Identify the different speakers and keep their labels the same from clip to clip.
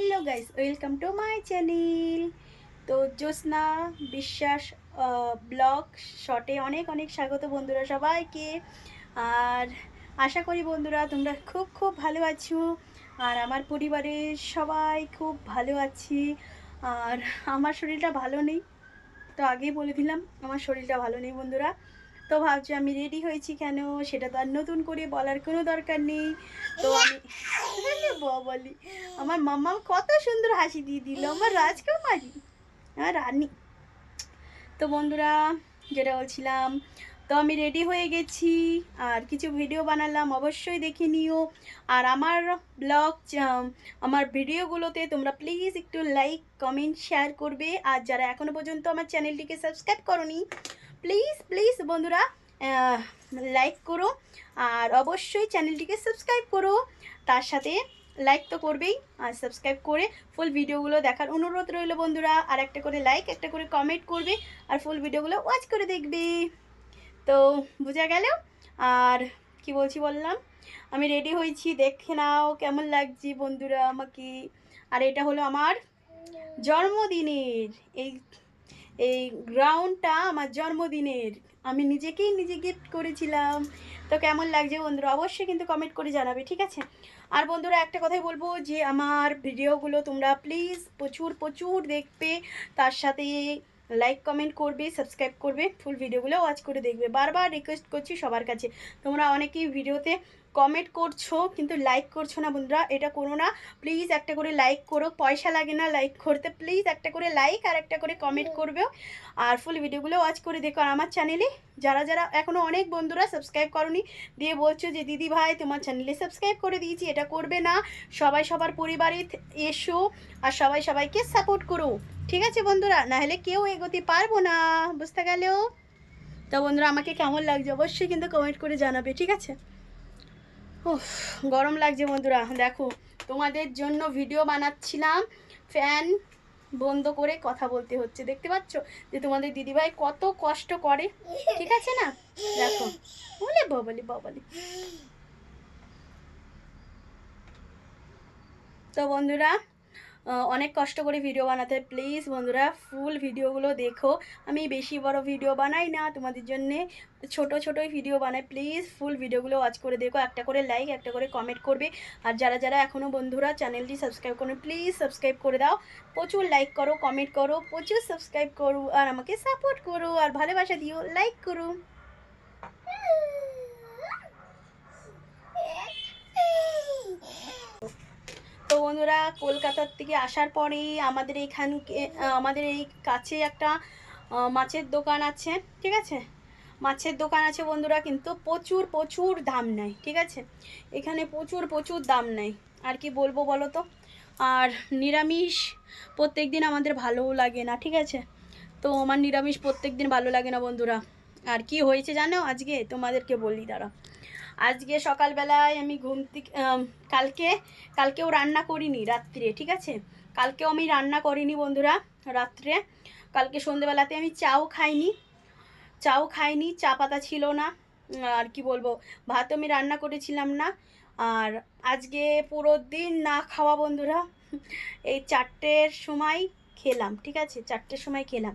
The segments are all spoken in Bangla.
Speaker 1: Hello guys, welcome to my channel. তো জ্যোৎস্না বিশ্বাস ব্লগ শটে অনেক অনেক স্বাগত বন্ধুরা সবাইকে। আর আশা করি বন্ধুরা তোমরা খুব খুব ভালো আছো। আর আমার পরিবারের সবাই খুব ভালো আছি। আর আমার শরীরটা ভালো নেই, তো আগেই বলে দিলাম, আমার শরীরটা ভালো নেই বন্ধুরা। তো ভাবছি আমি রেডি হয়েছি কেন? সেটা তো আর নতুন করে বলার কোনো দরকার নেই। তো আমি বলি, আমার মাম্মা কত সুন্দর হাসি দিয়ে দিল, আমার রাজকুমারী আমার রানী। তো বন্ধুরা, যেটা বলছিলাম, তো আমি রেডি হয়ে গেছি, আর কিছু ভিডিও বানালাম, অবশ্যই দেখে নিও। আর আমার ব্লগ আমার ভিডিওগুলোতে তোমরা প্লিজ একটু লাইক কমেন্ট শেয়ার করবে। আর যারা এখনও পর্যন্ত আমার চ্যানেলটিকে সাবস্ক্রাইব করনি প্লিজ প্লিজ বন্ধুরা লাইক করো আর অবশ্যই চ্যানেলটিকে সাবস্ক্রাইব করো। তার সাথে লাইক তো করবেই, আর সাবস্ক্রাইব করে ফুল ভিডিওগুলো দেখার অনুরোধ রইল বন্ধুরা। আর একটা করে লাইক একটা করে কমেন্ট করবে, আর ফুল ভিডিওগুলো ওয়াচ করে দেখবে। তো বোঝা গেল? আর কি বলছি বললাম? আমি রেডি হয়েছি, দেখে নাও কেমন লাগছে বন্ধুরা আমাকে। আর এটা হলো আমার জন্মদিনের এই এই গ্রাউন্ডটা আমার জন্মদিনের। আমি নিজেকেই নিজে গিফট করেছিলাম। তো কেমন লাগছে বন্ধুরা? অবশ্যই কিন্তু কমেন্ট করে জানাবে, ঠিক আছে? আর বন্ধুরা, একটা কথাই বলব যে, আমার ভিডিওগুলো তোমরা প্লিজ প্রচুর প্রচুর দেখবে। তার সাথে লাইক কমেন্ট করবে সাবস্ক্রাইব করবে। ফুল ভিডিওগুলো ওয়াচ করে দেখবে। বারবার রিকোয়েস্ট করছি সবার কাছে। তোমরা অনেকেই ভিডিওতে কমেন্ট করছ কিন্তু লাইক করছ না বন্ধুরা এটা করো না। প্লিজ একটা করে লাইক করো পয়সা লাগে না লাইক করতে। প্লিজ একটা করে লাইক আর একটা করে কমেন্ট করবেও আর ফুল ভিডিওগুলো ওয়াচ করে দেখো। আর আমার চ্যানেলে যারা যারা এখনও অনেক বন্ধুরা সাবস্ক্রাইব করনি দিয়ে বলছো যে দিদি ভাই তোমার চ্যানেলে সাবস্ক্রাইব করে দিয়েছি এটা করবে না। সবাই সবার পরিবারে এসো আর সবাই সবাইকে সাপোর্ট করো। ঠিক আছে বন্ধুরা? নাহলে কেউ এগোতে পারব না। বুঝতে গেলেও তো বন্ধুরা আমাকে কেমন লাগছে অবশ্যই কিন্তু কমেন্ট করে জানাবে ঠিক আছে? গরম লাগছে বন্ধুরা। দেখো, তোমাদের জন্য ভিডিও বানাচ্ছিলাম। ফ্যান বন্ধ করে কথা বলতে হচ্ছে। দেখতে পাচ্ছ? যে তোমাদের দিদিভাই কত কষ্ট করে। ঠিক আছে না? দেখো। বলে ববলি ববলি তো বন্ধুরা অনেক কষ্ট করে ভিডিও বানাতে। প্লিজ বন্ধুরা ফুল ভিডিওগুলো দেখো। আমি বেশি বড় ভিডিও বানাই না, তোমাদের জন্যে ছোট ছোটোই ভিডিও বানাই। প্লিজ ফুল ভিডিওগুলো ওয়াচ করে দেখো। একটা করে লাইক একটা করে কমেন্ট করবে। আর যারা যারা এখনও বন্ধুরা চ্যানেলটি সাবস্ক্রাইব করুন প্লিজ সাবস্ক্রাইব করে দাও। প্রচুর লাইক করো কমেন্ট করো, প্রচুর সাবস্ক্রাইব করো, আর আমাকে সাপোর্ট করো, আর ভালোবাসা দিও লাইক করো। তো বন্ধুরা, কলকাতার থেকে আসার পরে আমাদের এইখানকে আমাদের এই কাছে একটা মাছের দোকান আছে, ঠিক আছে? মাছের দোকান আছে বন্ধুরা, কিন্তু প্রচুর প্রচুর দাম নেয়, ঠিক আছে? এখানে প্রচুর প্রচুর দাম নেয়। আর কি বলব বলো তো? আর নিরামিষ প্রত্যেক দিন আমাদের ভালোও লাগে না, ঠিক আছে? তো আমার নিরামিষ প্রত্যেক দিন ভালো লাগে না বন্ধুরা। আর কি হয়েছে জানো আজকে? তোমাদেরকে বলি দাঁড়া আজকে সকালবেলায় আমি ঘুম থেকে কালকে, কালকেও রান্না করিনি রাত্রে, ঠিক আছে? কালকেও আমি রান্না করিনি বন্ধুরা রাত্রে। কালকে সন্ধেবেলাতে আমি চাও খাইনি চাও খাইনি, চা পাতা ছিল না, আর কি বলব, ভাত আমি রান্না করেছিলাম না, আর আজকে পুরো দিন না খাওয়া বন্ধুরা, এই চারটের সময় খেলাম, ঠিক আছে? চারটের সময় খেলাম।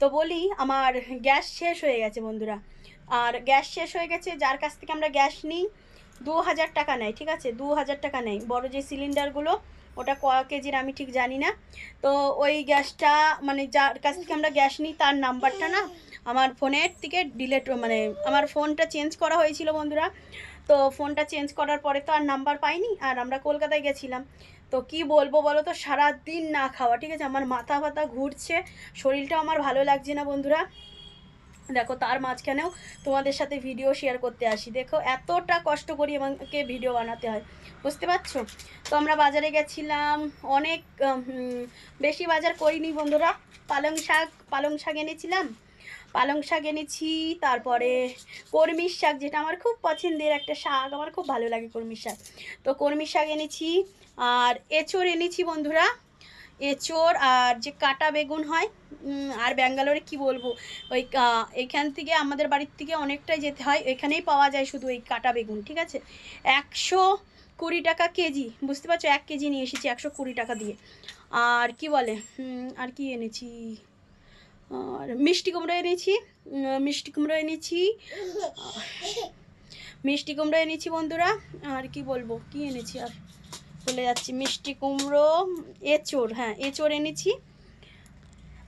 Speaker 1: তো বলি, আমার গ্যাস শেষ হয়ে গেছে বন্ধুরা। আর গ্যাস শেষ হয়ে গেছে, যার কাছ থেকে আমরা গ্যাস নিই দু হাজার টাকা নেয়, ঠিক আছে? দু হাজার টাকা নেয়। বড় যে সিলিন্ডারগুলো, ওটা ক কেজির আমি ঠিক জানি না। তো ওই গ্যাসটা মানে যার কাছ থেকে আমরা গ্যাস নিই, তার নাম্বারটা না আমার ফোনের থেকে ডিলেট মানে আমার ফোনটা চেঞ্জ করা হয়েছিল বন্ধুরা। তো ফোনটা চেঞ্জ করার পরে তো আর নাম্বার পাইনি, আর আমরা কলকাতায় গেছিলাম। তো কি বলব বলো তো, সারাদিন না খাওয়া, ঠিক আছে? আমার মাথা ফাতা ঘুরছে শরীরটা আমার ভালো লাগছে না বন্ধুরা। দেখো, তার মাঝখানেও তোমাদের সাথে ভিডিও শেয়ার করতে আসি। দেখো, এতটা কষ্ট করি আমাকে ভিডিও বানাতে হয়। বুঝতে পারছ? তো আমরা বাজারে গেছিলাম, অনেক বেশি বাজার করিনি বন্ধুরা। পালং শাক পালং শাক এনেছিলাম। পালং শাক এনেছি, তারপরে কর্মির শাক, যেটা আমার খুব পছন্দের একটা শাক, আমার খুব ভালো লাগে কর্মির শাক। তো কর্মির শাক এনেছি, আর এঁচড় এনেছি বন্ধুরা। এঁচোড় আর যে কাটা বেগুন হয় আর ব্যাঙ্গালোরে কি বলব? ওই এখান থেকে আমাদের বাড়ির থেকে অনেকটাই যেতে হয়, এখানেই পাওয়া যায় শুধু ওই কাটা বেগুন, ঠিক আছে? একশো কুড়ি টাকা কেজি, বুঝতে পারছ? এক কেজি নিয়ে এসেছি একশো কুড়ি টাকা দিয়ে। আর কি বলে? আর কি এনেছি? আর মিষ্টি কুমড়ো এনেছি মিষ্টি কুমড়ো এনেছি মিষ্টি কুমড়ো এনেছি বন্ধুরা, আর কি বলব? কি এনেছি আর? চলে যাচ্ছি। মিষ্টি কুমড়ো এঁচোড় হ্যাঁ এঁচোড় এনেছি।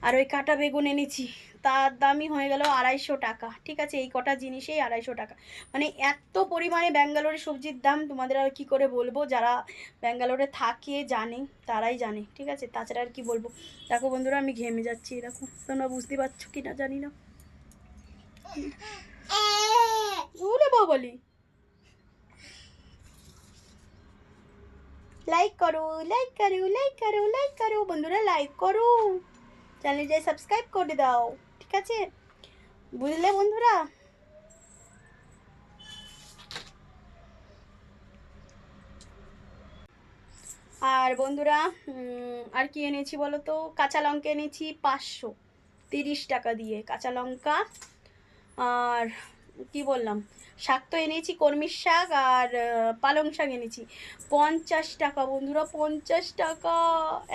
Speaker 1: আর ওই কাটা বেগুন এনেছি। তার দামই হয়ে গেল আড়াইশো টাকা। ঠিক আছে এই কটা জিনিসেই আড়াইশো টাকা। মানে এত পরিমাণে ব্যাঙ্গালোরে সবজির দাম তোমাদের আর কি করে বলব? যারা ব্যাঙ্গালোরে থাকে জানে তারাই জানে। ঠিক আছে তাছাড়া আর কি বলব? দেখো বন্ধুরা আমি ঘেমে যাচ্ছি দেখো তোমরা বুঝতে পারছ কি না জানি না। ওরে লাইক করো লাইক করো লাইক করো লাইক করো বন্ধুরা লাইক করো চ্যানেলটা সাবস্ক্রাইব করে দাও ঠিক আছে বুঝলে বন্ধুরা আর বন্ধুরা আর কি এনেছি বলো তো? কাঁচা লঙ্কা এনেছি পাঁচশো তিরিশ টাকা দিয়ে। কাঁচা লঙ্কা আর কি বললাম? শাক তো এনেছি কর্মীর শাক আর পালং শাক এনেছি। পঞ্চাশ টাকা বন্ধুরা, পঞ্চাশ টাকা।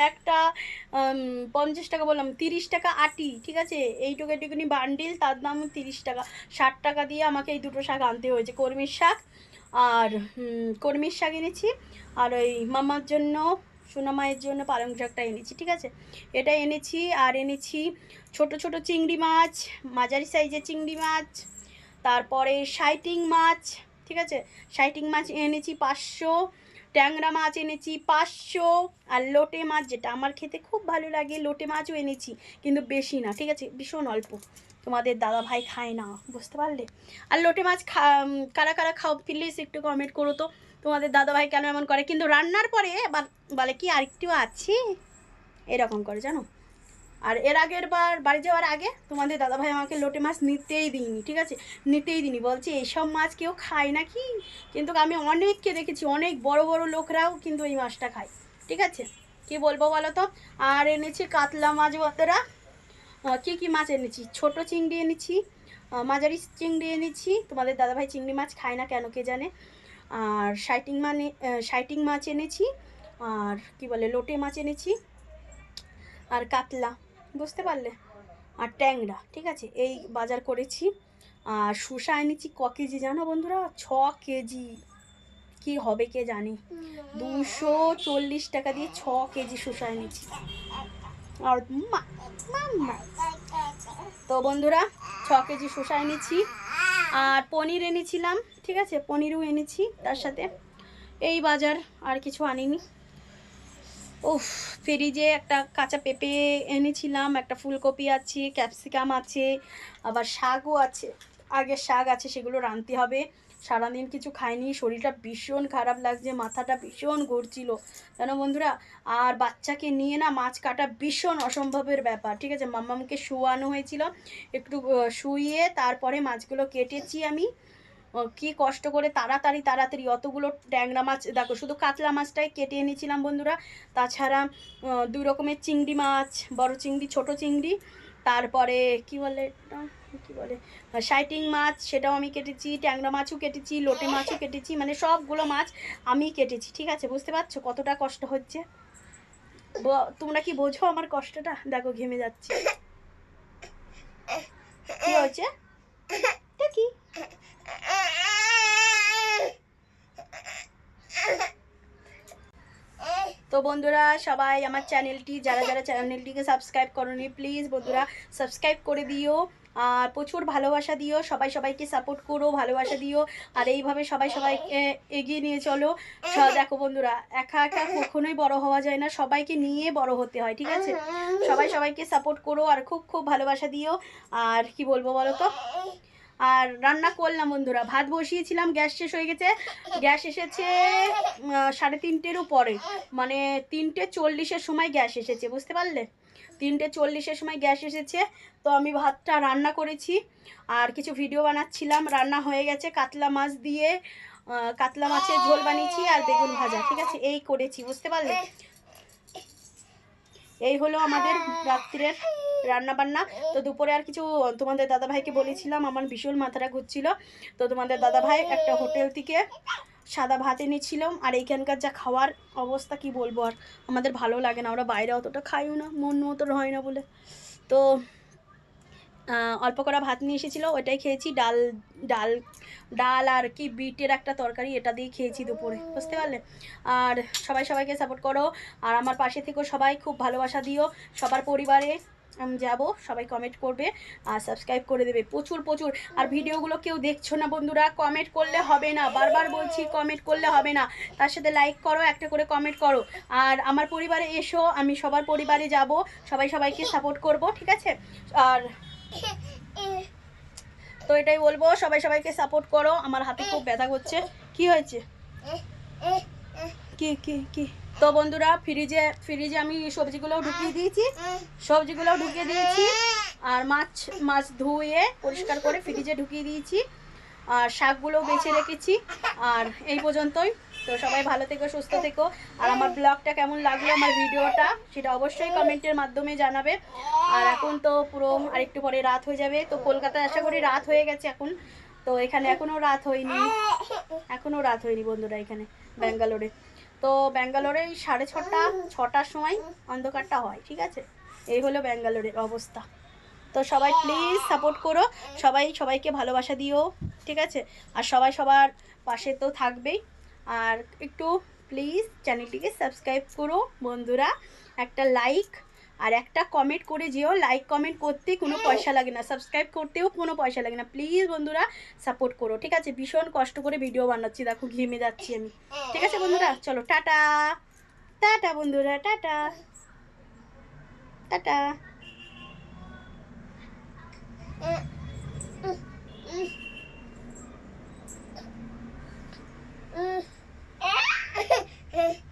Speaker 1: একটা পঞ্চাশ টাকা বললাম, তিরিশ টাকা আটি, ঠিক আছে? এইটুকু এইটুকুনি বান্ডিল, তার দাম তিরিশ টাকা। ষাট টাকা দিয়ে আমাকে এই দুটো শাক আনতে হয়েছে কর্মীর শাক আর কর্মীর শাক এনেছি। আর ওই মামার জন্য, সোনা মায়ের জন্য পালং শাকটা এনেছি, ঠিক আছে? এটা এনেছি, আর এনেছি ছোট ছোট চিংড়ি মাছ, মাঝারি সাইজের চিংড়ি মাছ তারপরে সাইটিং মাছ, ঠিক আছে? সাইটিং মাছ এনেছি পাঁচশো, ট্যাংরা মাছ এনেছি পাঁচশো, আর লোটে মাছ যেটা আমার খেতে খুব ভালো লাগে, লোটে মাছও এনেছি, কিন্তু বেশি না, ঠিক আছে? ভীষণ অল্প। তোমাদের দাদা ভাই খায় না, বুঝতে পারলে? আর লোটে মাছ খা কারা কারা খাও প্লিজ একটু কমেন্ট করো তো। তোমাদের দাদা ভাই কেন এমন করে? কিন্তু রান্নার পরে বলে কি, আরেকটু আছে? এরকম করে, জানো? আর এর আগের বার বাড়ি যাওয়ার আগে তোমাদের দাদাভাই আমাকে লোটে মাছ নিতেই দিইনি, ঠিক আছে? নিতেই দিইনি, বলছে এইসব মাছ কেউ খায় নাকি? কিন্তু আমি অনেককে দেখেছি, অনেক বড় বড় লোকরাও কিন্তু এই মাছটা খায়, ঠিক আছে? কি বলব বলো তো? আর এনেছি কাতলা মাছ বতরা কী কী মাছ এনেছি? ছোট চিংড়ি এনেছি মাঝারি চিংড়ি এনেছি, তোমাদের দাদাভাই চিংড়ি মাছ খায় না কেন কে জানে? আর শাইটিং মানে শাইটিং মাছ এনেছি, আর কি বলে, লোটে মাছ এনেছি, আর কাতলা। বুঝতে পারলে? আর ট্যাংরা, ঠিক আছে? এই বাজার করেছি। আর শসা এনেছি ক কেজি জানো বন্ধুরা? ছ কেজি। কি হবে কে জানে? দুশো চল্লিশ টাকা দিয়ে ছ কেজি শসা এনেছি। আর তো বন্ধুরা, ছ কেজি শসা এনেছি। আর পনির এনেছিলাম, ঠিক আছে? পনিরও এনেছি তার সাথে। এই বাজার আর কিছু আনিনি। উফ, ফ্রিজে একটা কাঁচা পেঁপে এনেছিলাম, একটা ফুলকপি আছে, ক্যাপসিকাম আছে, আবার শাকও আছে। আগের শাক আছে, সেগুলো রাঁধতে হবে। সারাদিন কিছু খাইনি, শরীরটা ভীষণ খারাপ লাগছে, মাথাটা ভীষণ ঘুরছিল। জানো বন্ধুরা, আর বাচ্চাকে নিয়ে না মাছ কাটা ভীষণ অসম্ভবের ব্যাপার, ঠিক আছে? মাম্মামকে শুয়ানো হয়েছিল, একটু শুইয়ে তারপরে মাছগুলো কেটেছি আমি। কি কষ্ট করে তাড়াতাড়ি তাড়াতাড়ি অতগুলো ট্যাংরা মাছ, দেখো শুধু কাতলা মাছটাই কেটে এনেছিলাম বন্ধুরা। তাছাড়া দুই রকমের চিংড়ি মাছ, বড় চিংড়ি, ছোট চিংড়ি। তারপরে কি বলে? কি বলে? সাইটিং মাছ, সেটাও আমি কেটেছি, ট্যাংরা মাছও কেটেছি, লোটে মাছও কেটেছি মানে সবগুলো মাছ আমি কেটেছি, ঠিক আছে? বুঝতে পারছ কতটা কষ্ট হচ্ছে? তোমরা কি বোঝো আমার কষ্টটা? দেখো ঘেমে যাচ্ছে। কি হয়েছে এটা কি তো বন্ধুরা, সবাই আমার চ্যানেলটি, যারা যারা চ্যানেলটিকে সাবস্ক্রাইব করনি প্লিজ বন্ধুরা সাবস্ক্রাইব করে দিও। আর প্রচুর ভালোবাসা দিও, সবাই সবাইকে সাপোর্ট করো, ভালোবাসা দিও। আর এইভাবে সবাই সবাইকে এগিয়ে নিয়ে চলো। দেখো বন্ধুরা, একা একা কখনোই বড় হওয়া যায় না, সবাইকে নিয়ে বড় হতে হয়, ঠিক আছে? সবাই সবাইকে সাপোর্ট করো, আর খুব খুব ভালোবাসা দিও। আর কি বলব বলো তো? আর রান্না করলাম বন্ধুরা। ভাত বসিয়েছিলাম, গ্যাস শেষ হয়ে গেছে। গ্যাস এসেছে সাড়ে তিনটেরও পরে মানে তিনটে চল্লিশের সময় গ্যাস এসেছে, বুঝতে পারলে? তিনটে চল্লিশের সময় গ্যাস এসেছে, তো আমি ভাতটা রান্না করেছি। আর কিছু ভিডিও বানাচ্ছিলাম, রান্না হয়ে গেছে কাতলা মাছ দিয়ে। কাতলা মাছের ঝোল বানিয়েছি আর বেগুন ভাজা, ঠিক আছে? এই করেছি, বুঝতে পারলে? এই হলো আমাদের রাত্রের রান্না বান্না তো দুপুরে আর কিছু, তোমাদের দাদাভাইকে বলেছিলাম, আমার ভীষণ মাথাটা ঘুরছিল। তো তোমাদের দাদাভাই একটা হোটেল থেকে সাদা ভাত এনেছিলাম আর এইখানকার যা খাওয়ার অবস্থা, কি বলব আর? আমাদের ভালো লাগে না আমরা বাইরে অতটা খাইও না, মন মতো হয় না বলে। তো অল্প করা ভাত নিয়ে এসেছিল ওটাই খেয়েছি। ডাল ডাল ডাল আর কি বিটের একটা তরকারি, এটা দিয়ে খেয়েছি দুপুরে, বুঝতে পারলে? আর সবাই সবাইকে সাপোর্ট করো। আর আমার পাশে থেকেও সবাই খুব ভালোবাসা দিও, সবার পরিবারে। যাব, সবাই কমেন্ট করবে, আর সাবস্ক্রাইব করে দেবে, প্রচুর প্রচুর। আর ভিডিওগুলো কেউ দেখছ না বন্ধুরা কমেন্ট করলে হবে না, বারবার বলছি কমেন্ট করলে হবে না। তার সাথে লাইক করো, একটা করে কমেন্ট করো। আর আমার পরিবারে এসো, আমি সবার পরিবারে যাব, সবাই সবাইকে সাপোর্ট করব, ঠিক আছে? আর তো এটাই বলব, সবাই সবাইকে সাপোর্ট করো, আমার হাতে খুব ব্যথা করছে। কি হয়েছে? কি কি কি? তো বন্ধুরা ফ্রিজে ফ্রিজে আমি সবজিগুলোও ঢুকিয়ে দিয়েছি। সবজিগুলোও ঢুকিয়ে দিয়েছি। আর মাছ মাছ ধুয়ে পরিষ্কার করে ফ্রিজে ঢুকিয়ে দিয়েছি। আর শাকগুলোও বেছে রেখেছি। আর এই পর্যন্তই। তো সবাই ভালো থেকো, সুস্থ থেকো। আর আমার ব্লগটা কেমন লাগল, আমার ভিডিওটা, সেটা অবশ্যই কমেন্টের মাধ্যমে জানাবে। আর এখন তো পুরো আরেকটু পরে রাত হয়ে যাবে। তো কলকাতায় আশা করি রাত হয়ে গেছে এখন। তো এখানে এখনও রাত হয়নি। এখনও রাত হয়নি বন্ধুরা এখানে ব্যাঙ্গালোরে। তো ব্যাঙ্গালোরে এই সাড়ে ছটা, ছটার সময় অন্ধকারটা হয়, ঠিক আছে? এই হলো ব্যাঙ্গালোরের অবস্থা। তো সবাই প্লিজ সাপোর্ট করো, সবাই সবাইকে ভালোবাসা দিও, ঠিক আছে? আর সবাই সবার পাশে তো থাকবেই। আর একটু প্লিজ চ্যানেলটিকে সাবস্ক্রাইব করো বন্ধুরা। একটা লাইক আর একটা কমেন্ট করে যেও লাইক কমেন্ট করতে কোনো পয়সা লাগে না সাবস্ক্রাইব করতেও কোনো পয়সা লাগে না। প্লিজ বন্ধুরা সাপোর্ট করো ঠিক আছে? ভীষণ কষ্ট করে ভিডিও বানাচ্ছি দেখো ঘেমে যাচ্ছি আমি। ঠিক আছে বন্ধুরা? চলো টাটা। টাটা বন্ধুরা টাটা। টাটা.